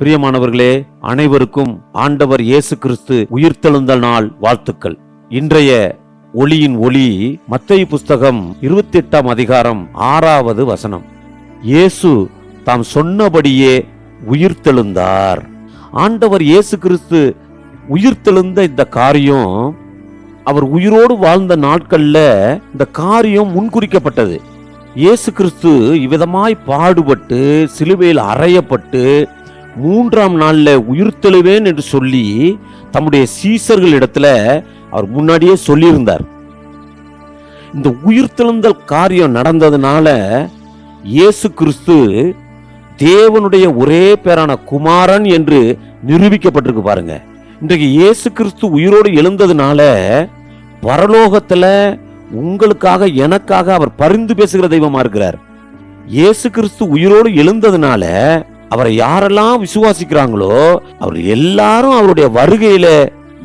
பிரியமானவர்களே அனைவருக்கும் ஆண்டவர் இயேசு கிறிஸ்து உயிர்த்தெழுந்த நாள் வாழ்த்துக்கள். இன்றைய ஒளியின் ஒளி மத்திய புஸ்தகம் இருபத்தி எட்டாம் அதிகாரம் ஆறாவது வசனம். இயேசு தாம் சொன்னபடியே உயிர்த்தெழுந்தார். ஆண்டவர் இயேசு கிறிஸ்து உயிர்த்தெழுந்த இந்த காரியம் அவர் உயிரோடு வாழ்ந்த நாட்கள்ல இந்த காரியம் முன்குறிக்கப்பட்டது. இயேசு கிறிஸ்து இவ்விதமாய் பாடுபட்டு சிலுவையில் அறையப்பட்டு மூன்றாம் நாளில் உயிர்த்தெழுவேன் என்று சொல்லி தம்முடைய சீசர்கள் இடத்துல அவர் முன்னாடியே சொல்லியிருந்தார். இந்த உயிர்த்தெழுந்தல் காரியம் நடந்ததுனால இயேசு கிறிஸ்து தேவனுடைய ஒரே பேரான குமாரன் என்று நிரூபிக்கப்பட்டிருக்கு பாருங்க. இன்றைக்கு இயேசு கிறிஸ்து உயிரோடு எழுந்ததுனால பரலோகத்தில் உங்களுக்காக எனக்காக அவர் பரிந்து பேசுகிற தெய்வமா இருக்கிறார். இயேசு கிறிஸ்து உயிரோடு எழுந்ததுனால அவரை யாரெல்லாம் விசுவாசிக்கிறாங்களோ அவர் எல்லாரும் அவருடைய வருகையில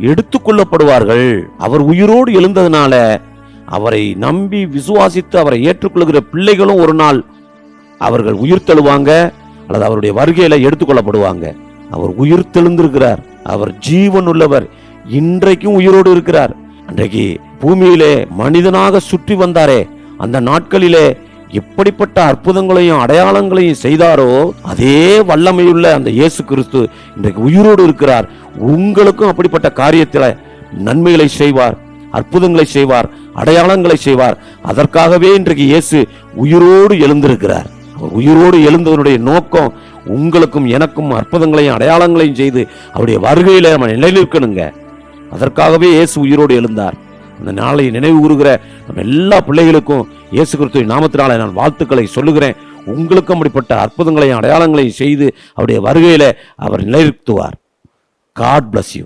எடுத்துக்கொள்ளப்படுவார்கள் அவர் உயிரோடு எழுந்ததுனால அவரை நம்பி விசுவாசித்து அவரை ஏற்றுக்கொள்கிற பிள்ளைகளும் ஒரு நாள் அவர்கள் உயிர் தழுவாங்க அல்லது அவருடைய வருகையில எடுத்துக்கொள்ளப்படுவாங்க அவர் உயிர் தெழுந்திருக்கிறார். அவர் ஜீவன் உள்ளவர். இன்றைக்கும் உயிரோடு இருக்கிறார். அன்றைக்கு பூமியிலே மனிதனாக சுற்றி வந்தாரே. அந்த நாட்களிலே எப்படிப்பட்ட அற்புதங்களையும் அடையாளங்களையும் செய்தாரோ அதே வல்லமையுள்ள அந்த இயேசு கிறிஸ்து இன்றைக்கு உயிரோடு இருக்கிறார். உங்களுக்கும் அப்படிப்பட்ட காரியத்தில் நன்மைகளை செய்வார் அற்புதங்களை செய்வார் அடையாளங்களை செய்வார். அதற்காகவே இன்றைக்கு இயேசு உயிரோடு எழுந்திருக்கிறார். அவர் உயிரோடு எழுந்தவருடைய நோக்கம் உங்களுக்கும் எனக்கும் அற்புதங்களையும் அடையாளங்களையும் செய்து அவருடைய வருகையில் நம்ம நிலைநிற்கணுங்க. அதற்காகவே இயேசு உயிரோடு எழுந்தார். அந்த நாளை நினைவு கூறுகிற நம்ம எல்லா பிள்ளைகளுக்கும் இயேசு கிறிஸ்துவின் நாமத்தினால நான் வாழ்த்துக்களை சொல்லுகிறேன். உங்களுக்கும் அப்படிப்பட்ட அற்புதங்களையும் அடையாளங்களையும் செய்து அவருடைய வருகையில் அவர் நிலைநிறுத்துவார். God bless you